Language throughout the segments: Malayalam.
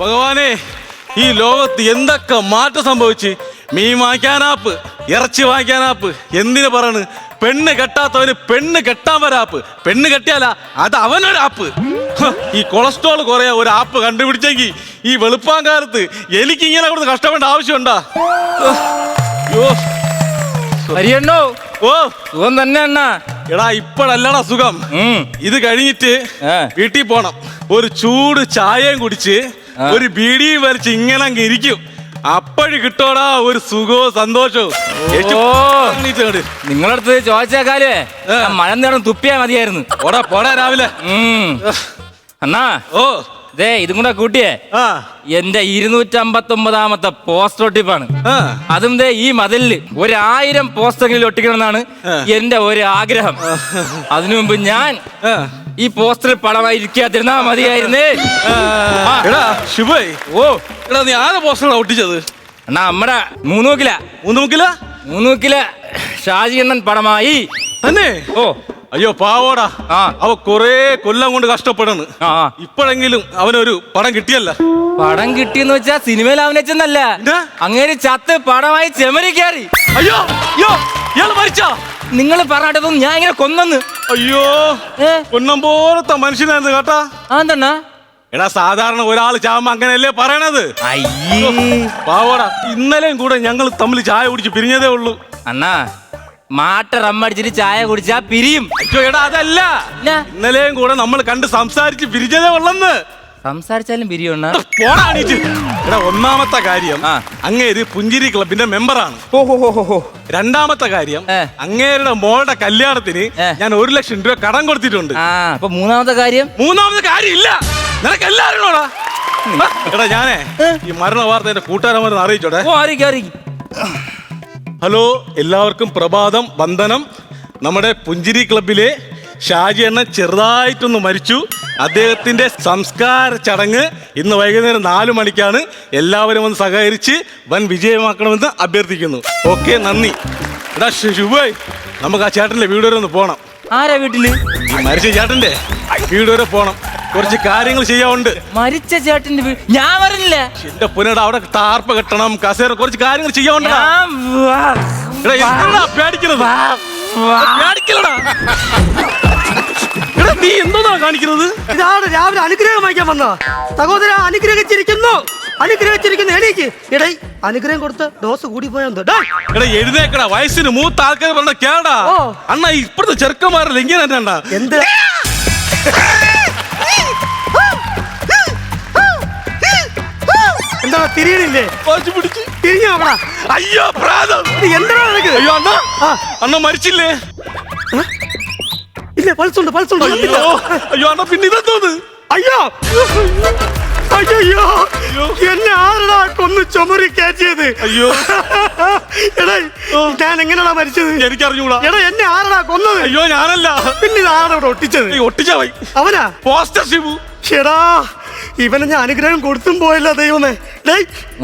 ഭഗവാനെ ഈ ലോകത്ത് എന്തൊക്കെ മാറ്റം സംഭവിച്ച്? മീൻ വാങ്ങിക്കാനാപ്പ് ഇറച്ചി വാങ്ങിക്കാനാപ്പ് എന്തിനു പറയണ്? പെണ്ണ് കെട്ടാത്തവന് പെണ്ണ് കെട്ടാൻ വരാപ്പ് പെണ്ണ് കെട്ടിയാല അത് അവനൊരു ആപ്പ്. ഈ കൊളസ്ട്രോൾ കുറയാ ഒരു ആപ്പ് കണ്ടുപിടിച്ചെങ്കിൽ ഈ വെളുപ്പാൻ കാലത്ത് എനിക്ക് ഇങ്ങനെ കൊടുത്ത് കഷ്ടപ്പെടേണ്ട ആവശ്യമുണ്ടാ. അയ്യോ ഹരിയണ്ണോ ഓ. സുഖം തന്നെ അണ്ണ. എടാ ഇപ്പോഴല്ലടാ സുഖം. ഇത് കഴിഞ്ഞിട്ട് വീട്ടിൽ പോണം. ഒരു ചൂട് ചായയും കുടിച്ച് ഒരു ബീഡി വലിച്ച് ഇങ്ങനെ അങ്ങ് ഇരിക്കും. അപ്പോഴും കിട്ടോടാ ഒരു സുഖവും സന്തോഷവും. നിങ്ങളടുത്ത് ചോദിച്ചേക്കാലേ മഴ നേരം തുപ്പിയാ മതിയായിരുന്നു. ഓടാ പോടാ രാവിലെ. അണ്ണാ. ഓ. ദേ ഇതും കൂടെ കൂട്ടിയേ. ആ. എന്റെ ഇരുന്നൂറ്റമ്പത്തൊമ്പതാമത്തെ പോസ്റ്റർ ഒട്ടിപ്പാണ്. അതും ദേ ഈ മതിലിൽ ഒരായിരം പോസ്റ്ററെങ്കിലും ഒട്ടിക്കണമെന്നാണ് എന്റെ ഒരു ആഗ്രഹം അതിനു മുമ്പ് ഞാൻ ഈ പോസ്റ്ററിൽ പടമായി ഇരിക്കാതിരുന്നാ മതിയായിരുന്നേ. ആ. എടാ ശുഭേ ഓ. എടാ നീ ആരെ പോസ്റ്ററാ ഒട്ടിച്ചത്? അണ്ണാ നമ്മടെ മൂന്നൂക്കില മൂന്ന് മുക്കില മൂന്നൂക്കില ഷാജി അണ്ണൻ പടമായി തന്നെ? ഓ. അയ്യോ പാവോടാ. ആ. അവ കൊറേ കൊല്ലം കൊണ്ട് കഷ്ടപ്പെടണ് ആ ആ. ഇപ്പോഴെങ്കിലും അവനൊരു പടം കിട്ടിയല്ല. പടം കിട്ടിയെന്ന് വെച്ചാ സിനിമയിൽ അഭിനയിച്ചെന്നല്ല പിന്നെ? അങ്ങേര് ചത്ത് പടമായി ചെമരി കയറി. അയ്യോ അയ്യോ ഇയാൾ മരിച്ചാ? നിങ്ങൾ പറഞ്ഞിട്ടതും ഞാൻ ഇങ്ങനെ കൊന്നെന്ന്. അയ്യോ കൊന്നം പോലത്തെ മനുഷ്യനായിരുന്നു കേട്ടാ. ആ എന്താണ് എടാ സാധാരണ ഒരാൾ ചാവുമ്പോ അങ്ങനെയല്ലേ പറയണത്? അയ്യേ. പാവോടാ. ഇന്നലെയും കൂടെ ഞങ്ങൾ തമ്മിൽ ചായ കുടിച്ച് പിരിഞ്ഞതേ ഉള്ളൂ. അണ്ണാ മാട്ട റമ്മടിച്ചിട്ട് ചായ കുടിച്ചാ പിരിയും. അയ്യോ എടാ അതല്ല. ഇന്നലെയും കൂടെ നമ്മൾ കണ്ട് സംസാരിച്ച് പിരിഞ്ഞതേ ഉള്ളെന്ന്. സംസാരിച്ചാലും പിരിയും അണ്ണാ പോടാ എണീറ്റ്. എടാ ഒന്നാമത്തെ കാര്യം ആ. അങ്ങേര് പുഞ്ചിരി ക്ലബിന്റെ മെമ്പറാണ്. രണ്ടാമത്തെ കാര്യം ഏ. അങ്ങേരുടെ മോളുടെ കല്യാണത്തിന് ഏ. ഞാൻ ഒരു ലക്ഷം രൂപ കടം കൊടുത്തിട്ടുണ്ട്. ആ അപ്പൊ മൂന്നാമത്തെ കാര്യം? മൂന്നാമത് കാര്യമില്ല. നിനക്ക് എല്ലാവരും എടാ ഞാനേ ഈ മരണ വാർത്ത എന്റെ കൂട്ടുകാരന്മാരെ അറിയിച്ചോടെ. ഓ അറിയിക്കും. ഹലോ എല്ലാവർക്കും പ്രഭാതം വന്ദനം. നമ്മുടെ പുഞ്ചിരി ക്ലബിലെ ഷാജി അണ്ണൻ ചെറുതായിട്ടൊന്ന് മരിച്ചു. അദ്ദേഹത്തിന്റെ സംസ്കാര ചടങ്ങ് ഇന്ന് വൈകുന്നേരം നാലു മണിക്കാണ്. എല്ലാവരും ഒന്ന് സഹകരിച്ച് വൻ വിജയമാക്കണമെന്ന് അഭ്യർത്ഥിക്കുന്നു. ഓക്കെ നന്ദി. എടാ ശു- ശുഭേ നമുക്ക് ആ ചേട്ടന്റെ വീട് വരെ ഒന്ന് പോകണം ആരാ വീട്ടിൽ? ഈ മരിച്ച ചേട്ടന്റെ വീട് വരെ പോണം. കുറച്ച് കാര്യങ്ങൾ ചെയ്യാനുണ്ട് മരിച്ച ചേട്ടന്റെ വീട് ഞാൻ പറഞ്ഞില്ല എന്റെ പുനട അവിടെ താർപ്പ് കെട്ടണം കസേര കുറച്ച് കാര്യങ്ങൾ ചെയ്യാനുണ്ടടാ ഞാൻ വാ- എടാ, എന്തിനാ പേടിക്കണത്? പേടിക്കലടാ എടാ നീ എന്തോന്നാ കാണിക്കുന്നത്? ഇതാണ് രാവിലെ അനുഗ്രഹം വാങ്ങിക്കാൻ വന്ന സഹോദര അനുഗ്രഹിച്ചിരിക്കുന്നു. അനുഗ്രഹിച്ചിരിക്കുന്നു. എണീക്ക്. എടേ അനുഗ്രഹം കൊടുത്ത് ഡോസ് കൂടി പോയത് എടാ എഴുന്നേക്കടാ. വയസ്സിന് മൂത്ത ആൾക്കാർ പറഞ്ഞ കേടാ. ഓ. അണ്ണാ ഇപ്പഴത്തെ ചെറുക്കന്മാരുടെ ഇങ്ങനെ തന്നെ എന്ത്? തിരിയണില്ലേ? വാശി പിടിച്ച്. തിരിഞ്ഞു നോക്കടാ. അയ്യോ പ്രാതം ഇത് എന്താ നിനക്ക്? അയ്യോ അണ്ണ. ആ. അണ്ണ മരിച്ചില്ലേ? ഇല്ല പൾസുണ്ട് പൾസുണ്ട്. അയ്യോ അയ്യോ അണ്ണ പിന്നെ ഇതെന്തോന്ന് അയ്യോ. അയ്യോ. എന്നെ ആരടാ കൊന്ന് ചുമരി കയറ്റിയത്? അയ്യോ. എടാ ഞാൻ മരിച്ചത്? എനിക്കറിഞ്ഞൂടാ. എടാ എന്നെ ആരടാ കൊന്നത്? അയ്യോ ഞാനല്ല. പിന്നെ ഇത് ഒട്ടിച്ചത്? ഒട്ടിച്ചാ ഒട്ടിച്ച വൈ അവനാ? പോസ്റ്റർ ഷിബു. ഷെടാ ഇവനെ ഞാൻ അനുഗ്രഹം കൊടുത്തും പോയല്ലോ ദൈവമേ.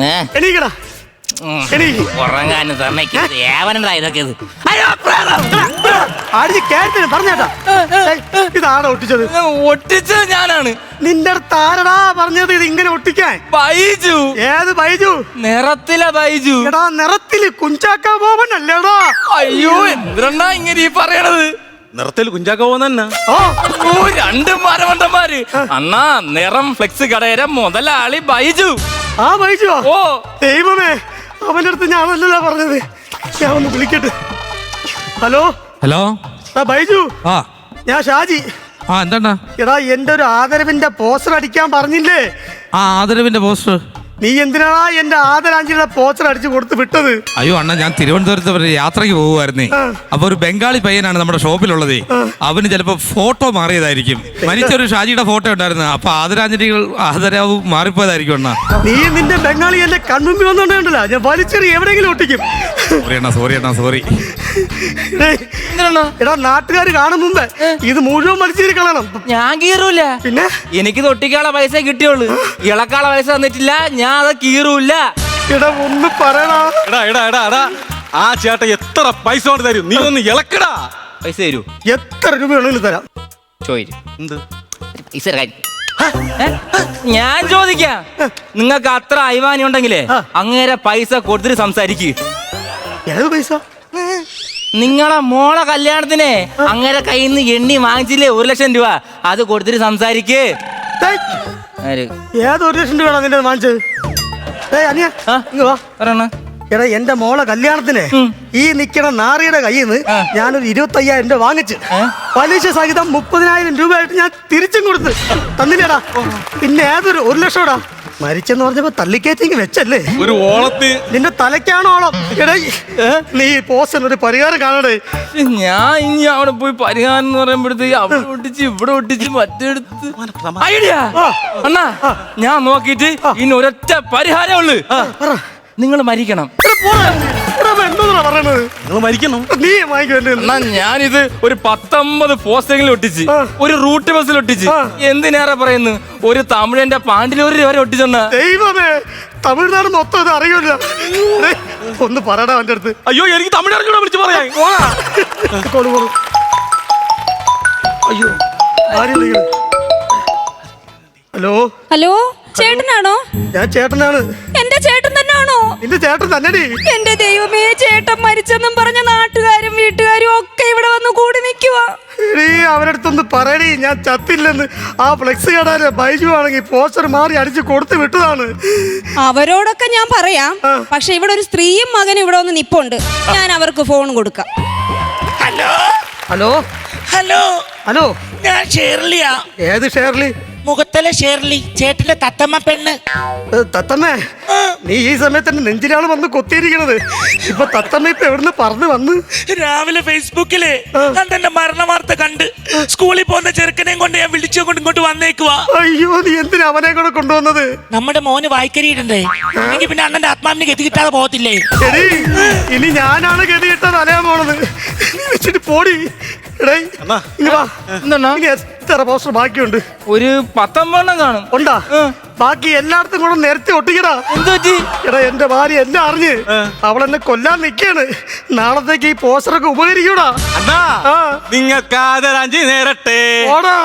ഏ? എണീക്കടാ. ഉം. എണീക്ക് ഉറങ്ങാനും സമ്മതിക്കരുത്. ഏവനെന്താ ഇതൊക്കെ ഇത്? ആടിച്ച് കേട്ടിന് പറഞ്ഞേട്ടാ. ഡേയ്, ഇതാരാ ഒട്ടിച്ചത്? ഇത് ഒട്ടിച്ചത് ഞാനാണ്. നിന്റെ അടുത്ത് ആരടാ പറഞ്ഞത് ഇത് ഇങ്ങനെ ഒട്ടിക്കാൻ? ബൈജു. ഏത് ബൈജു? നിറത്തിലെ ബൈജു. എടാ നിറത്തിൽ കുഞ്ചാക്ക ബോബൻ അല്ലേടാ? അയ്യോ എന്തിനാ ഇങ്ങനെ ഈ പറയണത്? നിറത്തിൽ കുഞ്ചാക്കോ തന്നെ ഓ ഓ രണ്ട് മരമണ്ടന്മാര് അണ്ണാ നിറം ഫ്ലെക്സ് കടയര മുതലാളി ബൈജു. ആ ബൈജു. ഓ. ദൈവമേ അവന്റെ അടുത്ത് ഞാനല്ലല്ലോ പറഞ്ഞത്. ഞാൻ ഒന്ന് വിളിക്കട്ടെ. ഹലോ? ഹലോ? ആ ബൈജു. ആ. ഞാൻ ഷാജി. ആ എന്താ എടാ എന്റെ ഒരു ആദരവിന്റെ പോസ്റ്റർ അടിക്കാൻ പറഞ്ഞില്ലേ? ആ ആദരവിന്റെ പോസ്റ്റർ നീ എന്തിനാ എന്റെ ആദരാഞ്ജലിയുടെ പോസ്റ്റർ അടിച്ചു കൊടുത്ത് വിട്ടത്? അയ്യോ അണ്ണ ഞാൻ തിരുവനന്തപുരത്ത് ഒരു യാത്രയ്ക്ക് പോകുമായിരുന്നേ അപ്പൊ ഒരു ബംഗാളി പയ്യനാണ് നമ്മുടെ ഷോപ്പിലുള്ളത്. അവന് ചിലപ്പോ ഫോട്ടോ മാറിയതായിരിക്കും. മരിച്ചൊരു ഷാജിയുടെ ഫോട്ടോ ഉണ്ടായിരുന്നു. അപ്പൊ ആദരാഞ്ജലികൾ ആദരാവ് മാറിപ്പോയതായിരിക്കും അണ്ണ. നീ നിന്റെ ബംഗാളി എന്റെ കൺമുമ്പിൽ വന്നോണ്ടല്ലോ ഞാൻ വലിച്ചെറി എവിടെയെങ്കിലും ഒട്ടിക്കും. സോറി അണ്ണ സോറി അണ്ണാ സോറി എടാ നാട്ടുകാർ കാണും മുമ്പേ. ഇത് മുഴുവൻ കളയണം ഞാൻ കീറൂല. പിന്നെ? എനിക്ക് തൊട്ടിക്കാളെ പൈസ കിട്ടിയുള്ളൂ. ഇളക്കാളെ പൈസ തന്നിട്ടില്ല. ഞാൻ അത് കീറൂല. എടാ ഒന്ന് പറയടാ. എടാ എടാ എടാ എടാ. ആ ചേട്ടൻ എത്ര പൈസ കൊണ്ട് തരും? നീ ഒന്ന് ഇളക്കടാ. പൈസ തരൂ. എത്ര രൂപ വേണമെങ്കിലും തരാം. ചോദിച്ചു എന്ത്? പൈസ ഏ? ഞാൻ ചോദിക്കാം. നിങ്ങൾക്ക് അത്ര അഭിമാനി ഉണ്ടെങ്കിലേ അങ്ങേരെ പൈസ കൊടുത്തിട്ട് സംസാരിക്ക്. ഏത് പൈസ. നിങ്ങളെ മോളെ കല്യാണത്തിന് അങ്ങനെ കയ്യിൽ നിന്ന് എണ്ണി വാങ്ങിച്ചില്ലേ ഒരു ലക്ഷം രൂപ? അത് കൊടുത്തിട്ട് സംസാരിക്ക്? ഏത് ഒരു ലക്ഷം രൂപയാണ് നിന്റെ വാങ്ങിച്ചത്? എടാ എന്റെ മോളെ കല്യാണത്തിന് ഈ നിക്കണ നാറിയുടെ കയ്യിൽ നിന്ന് ഞാനൊരു ഇരുപത്തി അയ്യായിരം രൂപ വാങ്ങിച്ച് പലിശ സഹിതം മുപ്പതിനായിരം രൂപയായിട്ട് ഞാൻ തിരിച്ചും കൊടുത്ത് തന്നില്ലേടാ. പിന്നെ ഏതൊരു ഒരു ലക്ഷോടാ? മരിച്ചെന്ന് പറഞ്ഞപ്പോ തള്ളിക്കയറ്റിങ് വെച്ചല്ലേ? ഒരു ഓളത്തി നിന്റെ തലയ്ക്കാണോ ഓളം. എടേ നീ പോസ്റ്റ് ഒരു പരിഹാരം കാണടേ ഞാൻ ഇനി അവിടെ പോയി പരിഹാരം എന്ന് പറയുമ്പോഴത്തേക്ക് അവിടെ ഒട്ടിച്ച് ഇവിടെ ഒട്ടിച്ച് മറ്റെടുത്ത്. ഐഡിയ? അണ്ണാ ഞാൻ നോക്കിയിട്ട് ഇനി ഒരൊറ്റ പരിഹാരമുള്ളു നിങ്ങൾ മരിക്കണം. എന്തോന്നാ പറയണത് നിങ്ങൾ മരിക്കണം നീ വാങ്ങിക്കുമല്ലേ എന്നാ ഞാനിത് ഒരു പത്തൊമ്പത് പോസ്റ്ററിൽ ഒട്ടിച്ച് ആ. ഒരു റൂട്ട് ബസ്സിൽ ഒട്ടിച്ച്. ആ. എന്തിനേറെ പറയുന്നു? ഒരു തമിഴന്റെ പാണ്ടിലൂരിൽ വരെ ഒട്ടിച്ചെണ്ണ ദൈവമേ തമിഴ്നാട് മൊത്തം ഇത് അറിയില്ല. ഒന്ന് പറയടാ അവന്റെ അടുത്ത്. അയ്യോ എനിക്ക് തമിഴ് അറിഞ്ഞൂടാ വിളിച്ച് പറയാൻ. പോടാ. അയ്യോ ആര് വിളിക്കണ്? ഹലോ? ഹലോ ചേട്ടനാണോ? ഞാൻ ചേട്ടനാണ്. എന്റെ ചേട്ടൻ നിന്റെ ചേട്ടൻ തന്നെടി. എന്റെ ദൈവമേ ചേട്ടൻ മരിച്ചെന്നും പറഞ്ഞ നാട്ടുകാരും വീട്ടുകാരും ഒക്കെ ഇവിടെ വന്ന് കൂടി നിൽക്കുവാ. അവരടുത്തൊന്ന് പറയടി ഞാൻ ചത്തില്ലെന്ന്. ആ ഫ്ലെക്സ് കടാരെ ബൈജു ആണെങ്കിൽ പോസ്റ്റർ മാറി അടിച്ച് കൊടുത്തു വിട്ടതാണ്. അവരോടൊക്കെ ഞാൻ പറയാം. പക്ഷെ ഇവിടെ ഒരു സ്ത്രീയും മകനും ഇവിടെ ഒന്ന് നിപ്പുണ്ട്. ഞാൻ അവർക്ക് ഫോൺ കൊടുക്കാം. ഹലോ? ഹലോ? ഹലോ? ഹലോ? ഞാൻ ഷേർലിയാ. ഏത് ഷേർലി? മുഖത്തലെ ഷേർലി? ചേട്ടന്റെ തത്തമ്മ പെണ്ണ്. തത്തമ്മ തത്തമ്മേ നീ ഈ സമയത്ത് എന്റെ നെഞ്ചിലാണ് വന്ന് കൊത്തിയിരിക്കണത്. ഇപ്പൊ തത്തമ്മ ഇപ്പൊ എവിടുന്ന് പറഞ്ഞു വന്ന്? രാവിലെ ഫേസ്ബുക്കിൽ ഞാൻ തന്നെ മരണ വാർത്ത കണ്ട്. സ്കൂളിൽ പോകുന്ന ചെറുക്കനെയും കൊണ്ട് ഞാൻ വിളിച്ചു കൊണ്ട് ഇങ്ങോട്ട് വന്നേക്കുവാ അയ്യോ നീ എന്തിനാ അവനെ കൂടെ കൊണ്ടുവന്നത്? നമ്മുടെ മോന് വായിക്കരിയിടണ്ടേ എങ്കിൽ പിന്നെ അണ്ണന്റെ ആത്മാവിനെ ഗതി കിട്ടാതെ പോകത്തില്ലേ? എടീ ഇനി ഞാനാണ് ഗതി കിട്ടാതെ അലയാൻ പോണത്. നീ വെച്ചിട്ട് പോടി. എടേ. ഇങ്ങ് വാ. എത്ര പോസ്റ്റർ ബാക്കിയുണ്ട്. ഒരു പത്തൊമ്പതെണ്ണം കാണും. ഉണ്ടാ? ബാക്കി എല്ലായിടത്തും കൂടെ നിരത്തി ഒട്ടിക്കടാ. എന്താ എടാ എന്റെ ഭാര്യ എല്ലാം അറിഞ്ഞ്. അവൾ എന്നെ കൊല്ലാൻ നിക്കാണ്. നാളത്തേക്ക് ഈ പോസ്റ്ററൊക്കെ ഉപകരിക്കൂടാ. അണ്ണാ. നിങ്ങൾക്ക് ആദരാഞ്ചി നേരട്ടെ. ഓടാ.